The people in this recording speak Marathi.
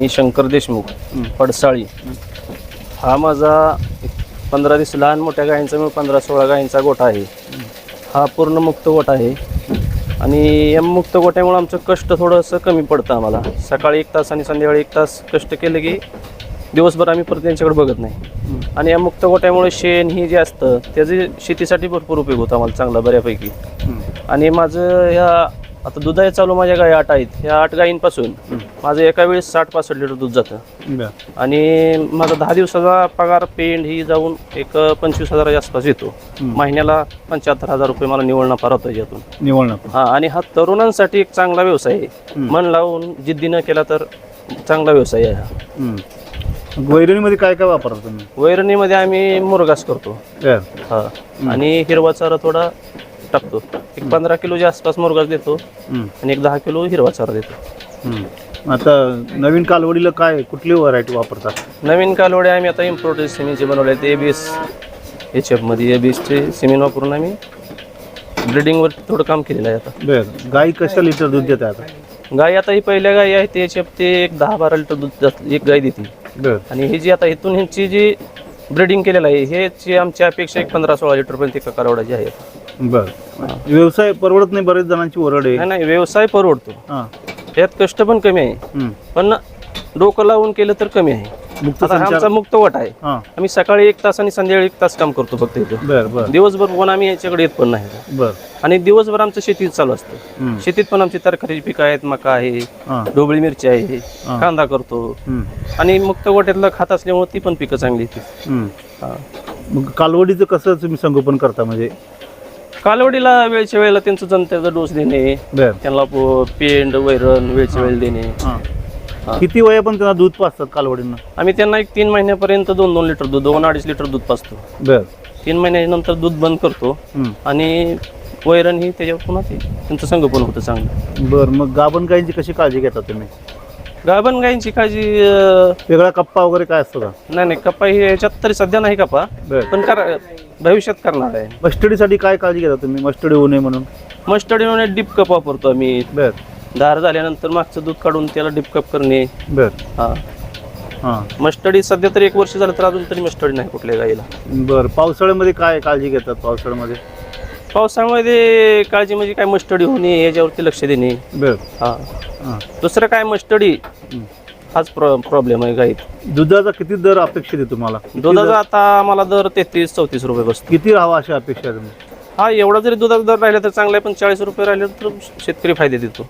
मी शंकर देशमुख पडसाळी हा माझा पंधरा दिवस लहान मोठ्या गायींचा मी पंधरा सोळा गायींचा गोठा आहे. हा पूर्ण मुक्त गोठा आहे. आणि या मुक्त गोठ्यामुळे आमचं कष्ट थोडंसं कमी पडतं आम्हाला. सकाळी एक तास आणि संध्याकाळी एक तास कष्ट केले की दिवसभर आम्ही परत त्यांच्याकडे बघत नाही. आणि या मुक्त गोट्यामुळे शेण ही जे असतं त्याचे शेतीसाठी भरपूर उपयोग होतो आम्हाला चांगला बऱ्यापैकी. आणि माझं ह्या आता दुधाचे चालू माझ्या गाई आठ आहेत. ह्या आठ गायींपासून माझं एका वेळेस साठ पासष्ट लिटर दूध जातं. बर. आणि माझा दहा दिवसाचा पगार पेंड ही जाऊन एक पंचवीस हजाराच्या आसपास येतो. महिन्याला पंच्याहत्तर हजार रुपये मला निवड नफा राहतो यातून निवडणं हा आणि हा तरुणांसाठी एक चांगला व्यवसाय आहे. मन लावून जिद्दीनं केला तर चांगला व्यवसाय आहे हा. वैरणीमध्ये काय काय वापरता तुम्ही? वैरणीमध्ये आम्ही मुरगास करतो. हा आणि हिरवा चारा थोडा टाकतो. एक पंधरा किलोच्या आसपास मुरगास देतो हम्म. आणि एक दहा किलो हिरवा चारा देतो. हम्म. आता नवीन कालवडीला काय कुठली व्हरायटी वापरतात? नवीन कालवडे आम्ही आता इम्पोर्टेड सिमेंटचे बनवले आहेत ए बी एस एच एफमध्ये ए बी एसचे सिमेंट वापरून आम्ही ब्रिडिंगवर थोडं काम केलेलं आहे आता. बर. गाई कशा लिटर दूध देते आता? गाय आता ही पहिल्या गाय आहे ते एच एफ ते एक दहा बारा लिटर दूध जास्त एक गाय देते. बर. आणि ही जी आता इथून ह्यांची जी ब्रिडिंग केलेलं आहे ह्याची आमची अपेक्षा एक पंधरा सोळा लिटरपर्यंत एका कालवडाची आहे. बर. व्यवसाय परवडत नाही बरेच जणांची ओरड आहे. नाही नाही व्यवसाय परवडतो. हां. यात कष्ट पण कमी आहे. पण डोकं लावून केलं तर कमी आहे. मुक्त आता हा संचार आमचा मुक्त वट आहे. हां. आम्ही सकाळी एक तास आणि संध्याकाळी एक तास काम करतो फक्त इथं. बर बर. दिवसभर कोण आम्ही याच्याकडे येत पण नाही. बर. आणि दिवसभर आमचं शेतीत चालू असतं. हम्म. शेतीत पण आमची तरकारीची पिकं आहेत मका आहे हां. ढोबळी मिरची आहे हा. कांदा करतो. हम्म. आणि मुक्त गोट्यातलं खात असल्यामुळे ती पण पिकं चांगली येते. हम्म. हा. मग कालवडीचं कसं तुम्ही संगोपन करता? म्हणजे कालवडीला वेळच्या वेळेला त्यांचं जनतेचा डोस देणे बर. त्यांना पो- पेंड वैरण वेळच्या वेळेला देणे. हां. किती वया पण त्यांना दूध पाजतात कालवडींना? आम्ही त्यांना एक तीन महिन्यापर्यंत दोन दोन लिटर दूध दोन अडीच लिटर दूध बर. तीन महिन्यानंतर दूध बंद करतो. हम्म. आणि वैरण ही त्याच्यावर पुन्हा ते त्यांचं संगोपन होतं चांगलं. बर मग गाभण गायींची कशी काळजी घेता तुम्ही? गाभण गायींची काळजी अं, वेगळा कप्पा वगैरे काय असतो का? नाही नाही कपा ही याच्यात तरी सध्या नाही कपा बर. पण कर भविष्यात करणार आहे. मस्टडीसाठी काय काळजी घेता तुम्ही? मस्टडी होऊ नये म्हणून. मस्टर्ड डीप कप वापरतो आम्ही. बर. धार झाल्यानंतर मागचं दूध काढून त्याला डीप कप करणे. बर. हा. हां. मस्टडी सध्या तरी एक वर्ष झालं तर अजून तरी मस्टडी नाही कुठल्या गाईला. बर. पावसाळ्यामध्ये काय काळजी घेतात पावसाळ्यामध्ये? पावसाळ्यामध्ये काळजी म्हणजे काय मस्टडी होणे याच्यावरती लक्ष देणे. बर. हा. हां. दुसरं काय मस्टडी? हाच प्र प्रॉब्लेम आहे गाईत दुधाचा किती दर अपेक्षित आहे तुम्हाला? किती दुधाचा आता आम्हाला दर तेहतीस चौतीस रुपये बसतो. किती राहावा अशी अपेक्षा आहे तुम्ही हा एवढा जरी दुधाचा दर राहिला तर चांगला आहे पण चाळीस रुपये राहिले तर शेतकरी फायदे देतो.